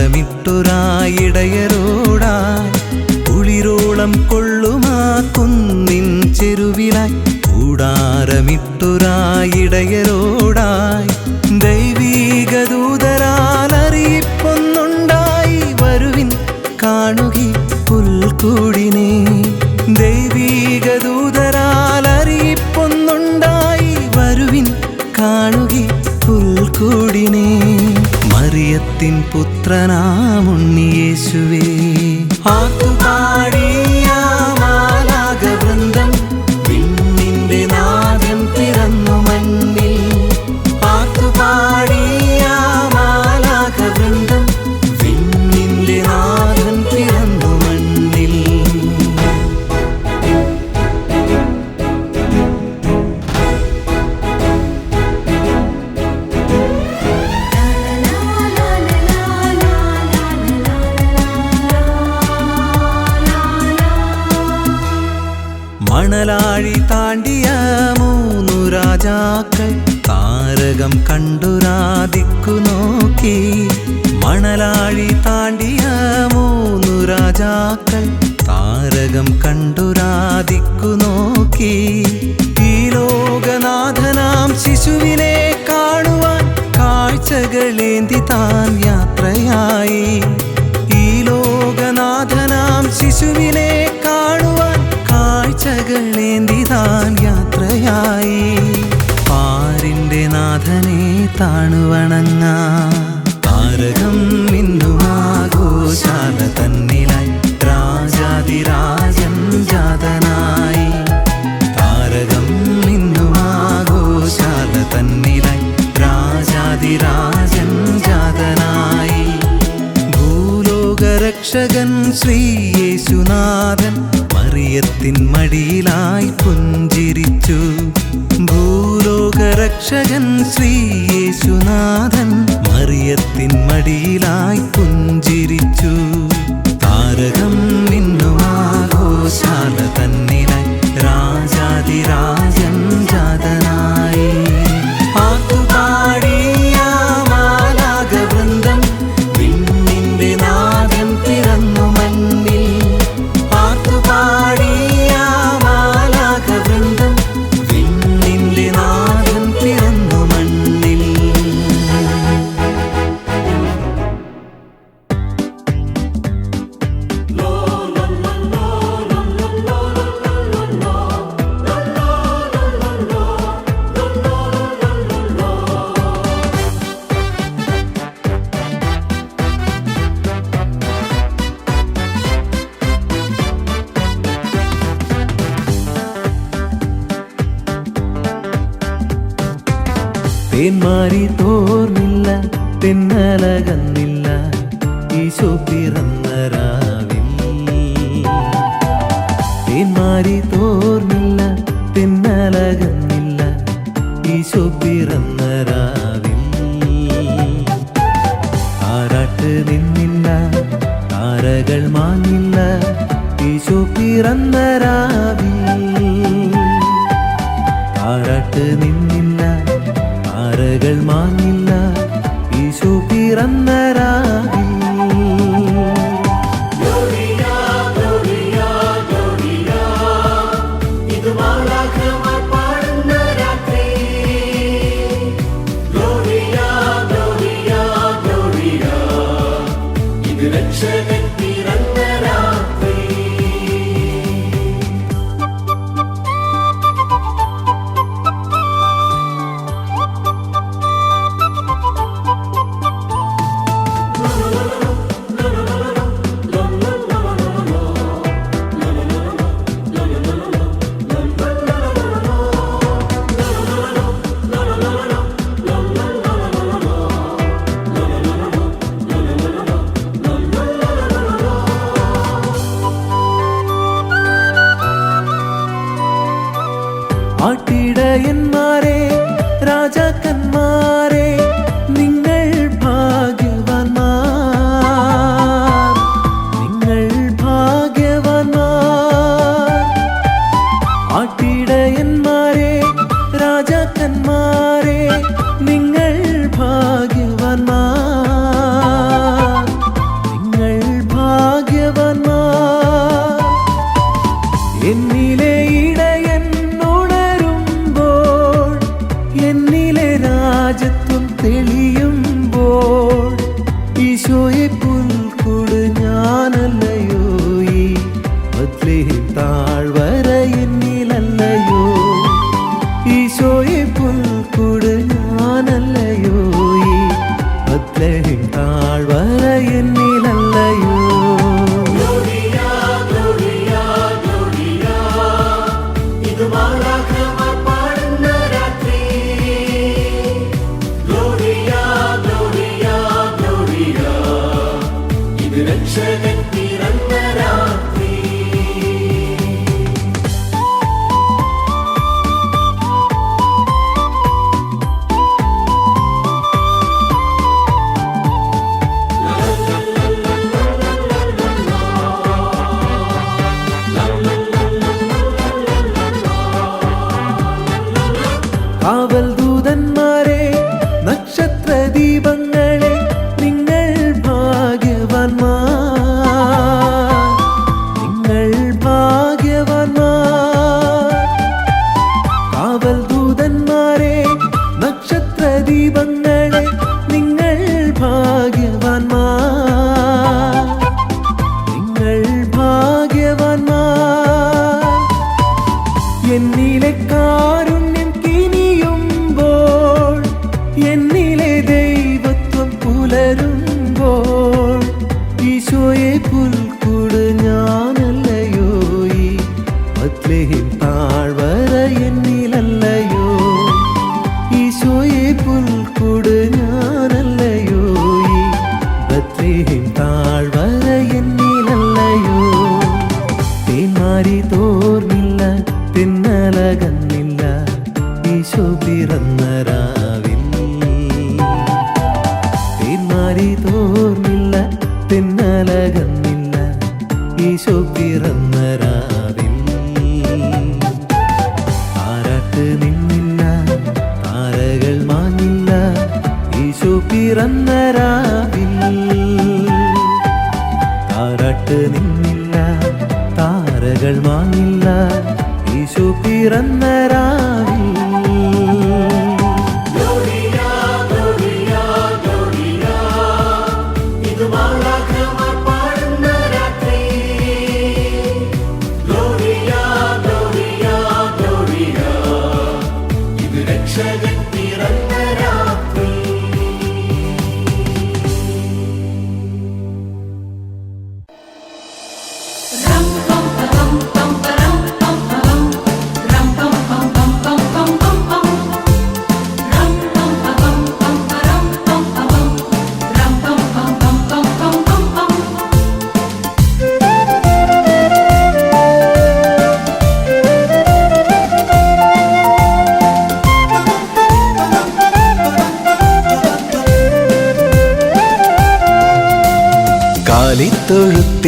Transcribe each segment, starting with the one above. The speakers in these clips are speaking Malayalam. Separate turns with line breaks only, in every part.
കൂടാരമിട്ടൊരായിടയരോടായി കുളിരോളം കൊള്ളുമാ കുന്നിൻ ചെരുവിലായി. കൂടാരമിട്ടൊരായിടയരോടായി ദൈവീക ദൂതരാൽ അറിയിപ്പൊന്നുണ്ടായി വരുവിൻ കാണുകി പുൽക്കൂടിനെ. ദൈവീക ദൂതരാൽ അറിയിപ്പൊന്നുണ്ടായി വരുവിൻ കാണുകി പുൽക്കൂടിനെ. മറിയത്തിൻ ప్రణాముణ్ణి యేసువే ఆకు താണ്ടിയ മൂന്നു രാജാക്കൾ താരകം കണ്ടുരാദിക്കു നോക്കി. മണലാഴി താണ്ടിയ മൂന്നു രാജാക്കൾ താരകം കണ്ടുരാദിക്കു നോക്കി. ഈ ലോകനാഥനാം ശിശുവിനെ കാണുവാൻ കാഴ്ചകളേന്തി താൻ യാത്രയായി. ഈ ലോകനാഥനാം ശിശുവിനെ കാഴ്ചകളേന്തി താൻ യാത്രയായി. പാരിന്റെ നാഥനെ താണുവണങ്ങ. പുഞ്ചിരിച്ചു. ഭൂലോകരക്ഷകൻ ശ്രീയേശുനാഥൻ മറിയത്തിൻ മടിയിലായി നിന്നില്ല മാങ്ങില്ല ഈശോ പിറന്ന രാവിൽ.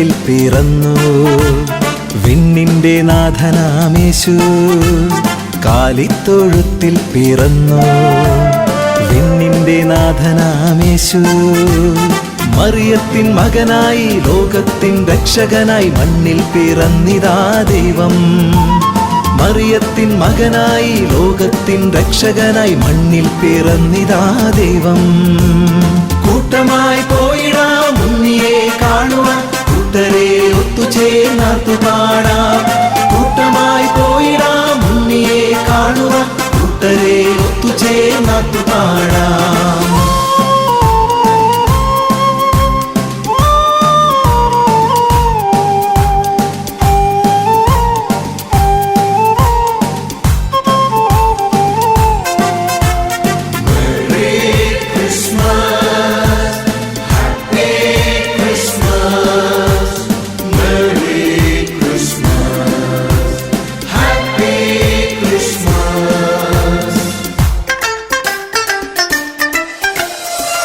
കാലിത്തൊഴുത്തിൽ പിറന്നു. വിണ്ണിന്റെ നാഥനാമേശു. കാലിത്തൊഴുത്തിൽ പിറന്നു. വിണ്ണിന്റെ നാഥനാമേശു. മറിയത്തിൻ മകനായി ലോകത്തിൻ രക്ഷകനായി മണ്ണിൽ പിറന്നിതാ ദൈവം. മറിയത്തിൻ മകനായി ലോകത്തിൻ രക്ഷകനായി മണ്ണിൽ പിറന്നിതാ ദൈവം. കൂട്ടമായി പോയിടാം മുന്നിയെ കാണുവാൻ കൂട്ടരെ ഒത്തുചേർന്നു പാടാം കൂട്ടമായി പോയിടാം ഉണ്ണിയെ കാണുക. കൂട്ടരെ ഒത്തുചേർന്നു പാടാം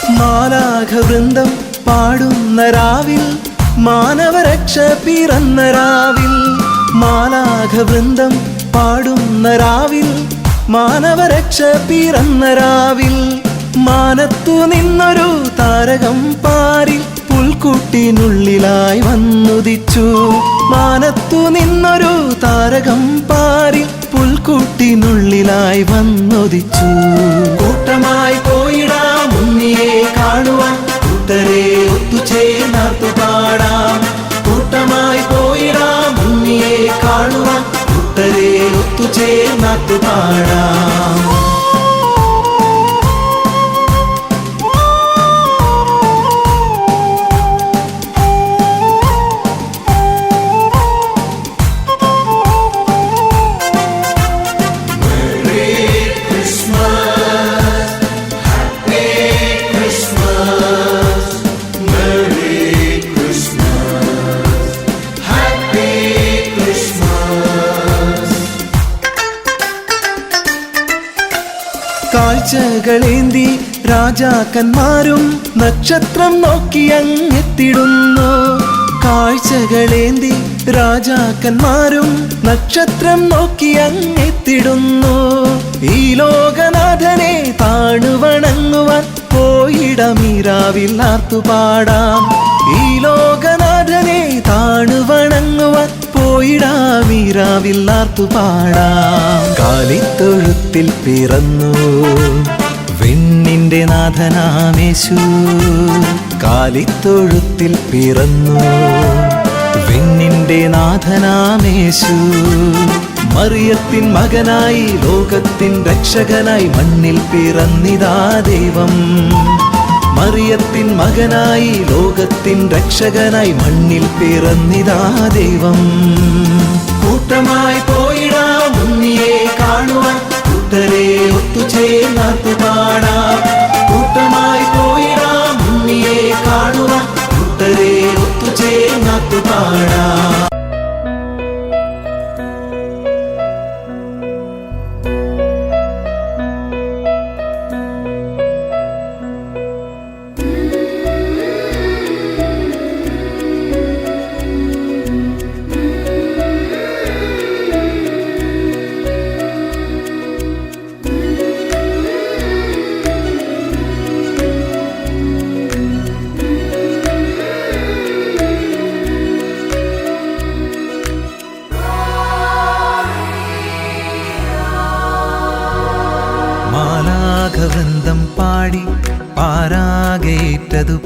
മാലാഘവൃന്ദം പാടുന്ന രാവിൽ മാനവരക്ഷ പിറന്ന രാവിൽ. മാലാഘവൃന്ദം പാടുന്ന രാവിൽ മാനവരക്ഷ പിറന്ന രാവിൽ. മാനത്തു നിന്നൊരു താരകം പാരി പുൽക്കുട്ടിനുള്ളിലായി വന്നുദിച്ചു. മാനത്തു നിന്നൊരു താരകം പാരി പുൽക്കുട്ടിനുള്ളിലായി വന്നുദിച്ചു. കൂട്ടമായി ഒത്തുചേർന്നാർത്തു പാടാം. കൂട്ടമായി പോയിടാം ഉണ്ണിയെ കാണുവാൻ കൂട്ടരെ ഒത്തുചേർന്നാർത്തു പാടാം. രാജാക്കന്മാരും നക്ഷത്രം നോക്കി അങ്ങെത്തിടുന്നു. കാഴ്ചകളേന്തി രാജാക്കന്മാരും നക്ഷത്രം നോക്കി അങ്ങെത്തിടുന്നു. ഈ ലോകനാഥനെ താണുവണങ്ങുവാൻ പോയിടമീരാവിൽ ആർത്തുപാടാം ഈ ലോകനാഥനെ താണുവണങ്ങുവാൻ പോയിടാമീരാവിൽ ആർത്തുപാടാം കാലിത്തൊഴുത്തിൽ പിറന്നു. വിണ്ണിന്റെ നാഥനാമേശു. കാലിത്തൊഴുത്തിൽ പിറന്നു. വെണ്ണിന്റെ നാഥനാമേശു. മറിയത്തിൻ മകനായി ലോകത്തിൻ രക്ഷകനായി മണ്ണിൽ പിറന്നിതാ ദൈവം. മറിയത്തിൻ മകനായി ലോകത്തിൻ രക്ഷകനായി മണ്ണിൽ പിറന്നിതാ ദൈവം. കൂട്ടമായി പോയിടാം ഉണ്ണിയെ കാണുവാൻ കൂട്ടരെ ഒത്തുചേർന്നാർത്തു പാടാം കൂട്ടമായി പോയിടാം ഉണ്ണിയെ കാണുക കൂട്ടരെ ഒത്തുചേർന്നാർത്തു പാടാം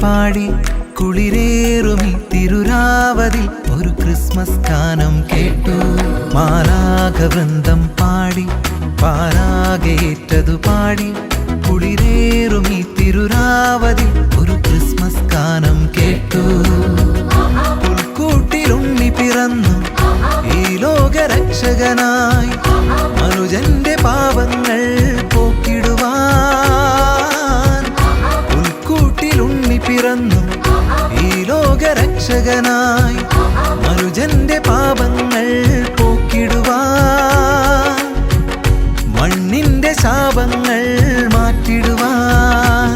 പാടി കുളിരേറുമി പിറന്നു. ഈ ലോകരക്ഷകനായി മനുജന്റെ പാപങ്ങൾ പോക്കിടുവാൻ മണ്ണിന്റെ ശാപങ്ങൾ മാറ്റിടുവാൻ.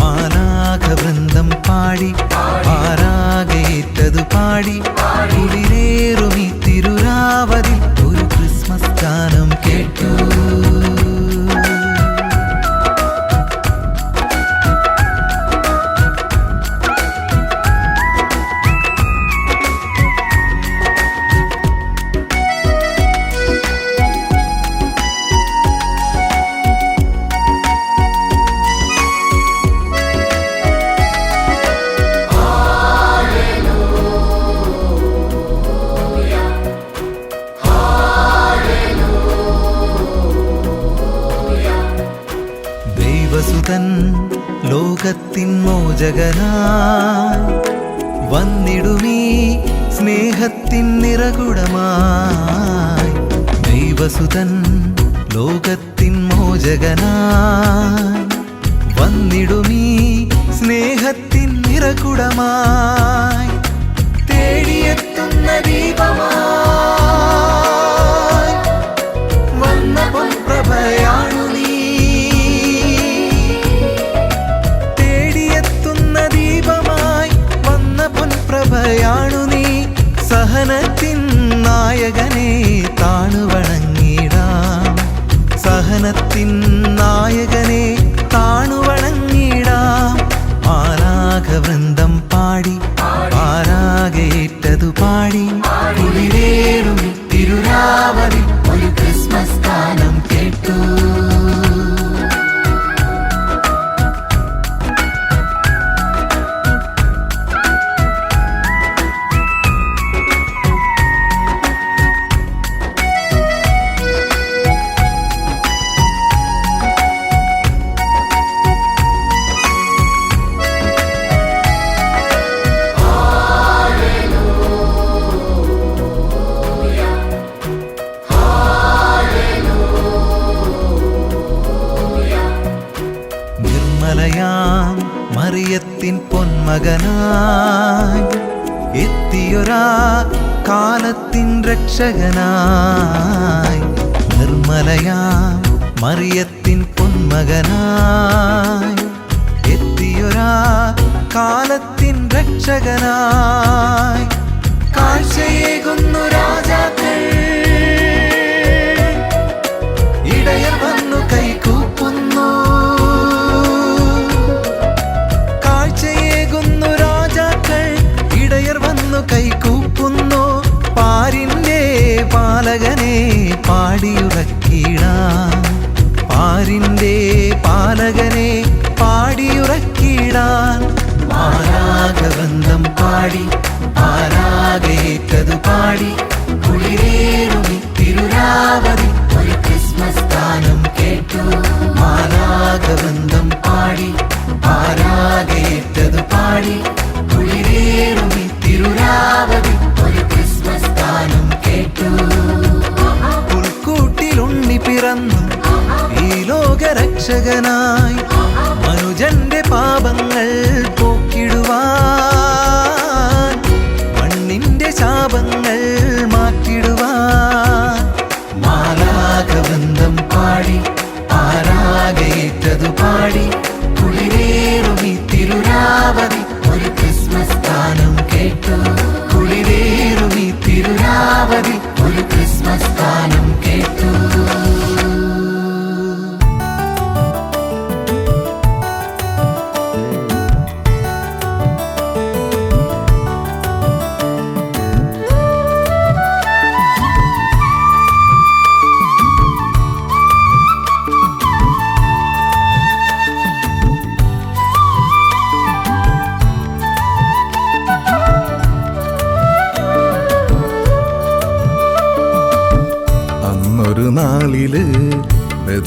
മാലാഘവൃന്ദം പാടി പാരാകേറ്റതു പാടി കുളിരേറുമി ഒരു ക്രിസ്മസ് ഗാനം ലോകത്തിൻ മോചകനായി വന്നിടുമീ സ്നേഹത്തിൻ നിറകുടമായി. ദൈവസുതൻ ലോകത്തിൻ മോചകനായി വന്നിടുമീ സ്നേഹത്തിൻ നിറകുടമായി. തേടിയെത്തുന്ന ദീപമായി നായകനെ താണുവണങ്ങിടാം. സഹനത്തിൻ നായകനെ താണുവണങ്ങിടാം. ആരാഘവൃന്ദം നിർമ്മലയാം മറിയത്തിൻ പൊന്മകനായി എത്തിയൊരാ കാലത്തിൻ രക്ഷകനായി. കാഴ്ചയേകുന്നു രാജാക്കൾ. പാലകനെ പാടിയുറക്കിടാം പാരിന്റെ പാലകനെ പാടിയുറക്കിടാൻ ആരാഗബന്ധം പാടി ആരാകേറ്റതു പാടി. കുളിരേറുമി തിരുരാവതി ഒരു ക്രിസ്മസ് ഗാനം കേട്ടു. മാലാകബന്ധം പാടി ആരാകേറ്റതു പാടി. ലോകരക്ഷകനായി മനുജന്റെ പാപങ്ങൾ പോക്കിടുവാൻ മണ്ണിന്റെ ശാപങ്ങൾ മാറ്റിടുവാൻ. മാലാകബന്ധം പാടി ആരാകേറ്റതു പാടി കുളിരേറുമി തിരുരാവതി ഒരു ക്രിസ്മസ് ഗാനം കേട്ടു. കുളിരേറുമി തിരുരാവതി ഒരു ക്രിസ്മസ് ഗാനം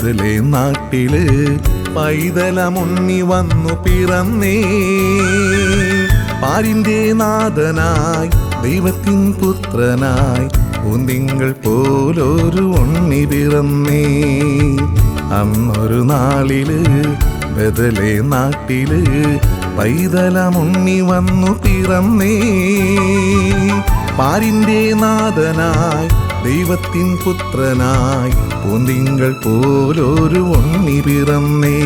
ബദലേ നാട്ടിൽ പൈതലമുണ്ണി വന്നു പിറന്നേ. പാരിന്റെ നാഥനായി ദൈവത്തിൻ പുത്രനായി പൂന്തിങ്കൾ പോലൊരു ഉണ്ണി പിറന്നേ. അന്നൊരു നാളിൽ ബദലെ നാട്ടിൽ പൈതലമുണ്ണി വന്നു പിറന്നേ. പാരിന്റെ നാഥനായി ദൈവത്തിൻ പുത്രനായി പൂന്തിങ്കൾ പോലൊരു ഉണ്ണി പിറന്നേ.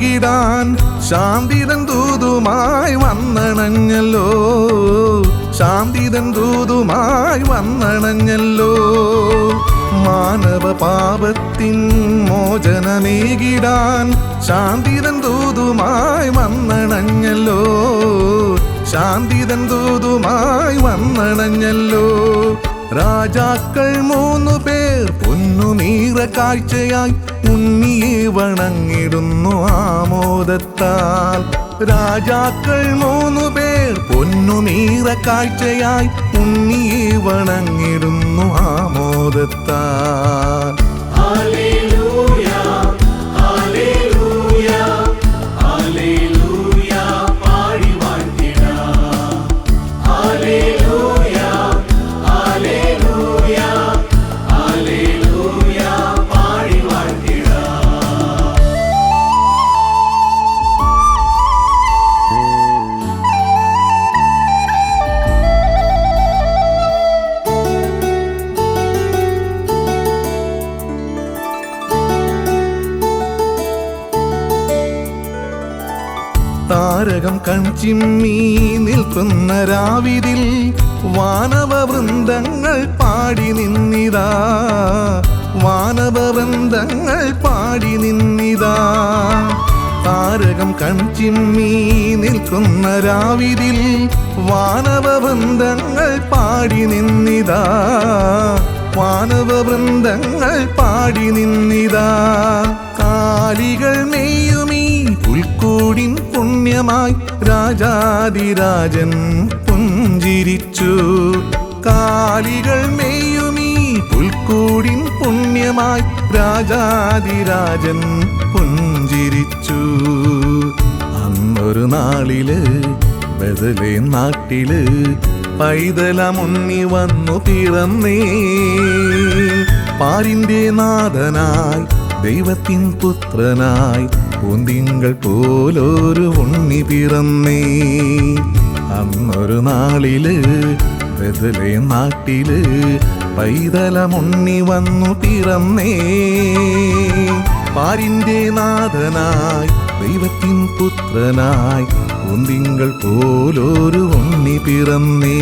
മോചനമേകിടാൻ ശാന്തിതൻ ദൂതുമായി വന്നണഞ്ഞല്ലോ. ശാന്തിതൻ ദൂതുമായി വന്നണഞ്ഞല്ലോ. മാനവ പാപത്തിൻ മോചനമേകിടാൻ ശാന്തിതൻ ദൂതുമായി വന്നണഞ്ഞല്ലോ. ശാന്തിതൻ ദൂതുമായി വന്നണഞ്ഞല്ലോ. രാജാക്കൾ മൂന്നു പേർ പൊന്നുനീറ കാഴ്ചയായി ഉണ്ണിയെ വണങ്ങിടുന്നു ആമോദത്താൽ. രാജാക്കൾ മൂന്നു പേർ പൊന്നുനീറ കാഴ്ചയായി ഉണ്ണിയെ വണങ്ങിടുന്നു ആമോദത്താൽ. താരകം കൺചിമ്മി നിൽക്കുന്ന രാവിതിൽ വാനവ വൃന്ദങ്ങൾ പാടി നിന്നിതാ. വാനവ വൃന്ദങ്ങൾ പാടി നിന്നിതാ. താരകം കൺചിമ്മി നിൽക്കുന്ന രാവിതിൽ വാനവ വൃന്ദങ്ങൾ പാടി നിന്നിതാ. വാനവ വൃന്ദങ്ങൾ പാടി നിന്നിതാ. കാലികൾ നെയ്യുമീ പുൽക്കൂടിൻ പുണ്യമായി രാജാതിരാജൻ പുഞ്ചിരിച്ചു. കാലികൾ മെയ്യുമീ പുൽക്കൂടിൻ പുണ്യമായി രാജാതിരാജൻ പുഞ്ചിരിച്ചു. അന്നൊരു നാളിൽ ബദലേ നാട്ടിൽ പൈതലമുണ്ണി വന്നു പിറന്നേ. പാരിന്റെ നാഥനായി ദൈവത്തിൻ പുത്രനായി പൂന്തിങ്കൾ പോലൊരു ഉണ്ണി പിറന്നേ. അന്നൊരു നാളിൽ ബദലേ നാട്ടിൽ പൈതലമുണ്ണി വന്നു പിറന്നേ. പാരിന്റെ നാഥനായി ദൈവത്തിൻ പുത്രനായി പൂന്തിങ്കൾ പോലൊരു ഉണ്ണി പിറന്നേ.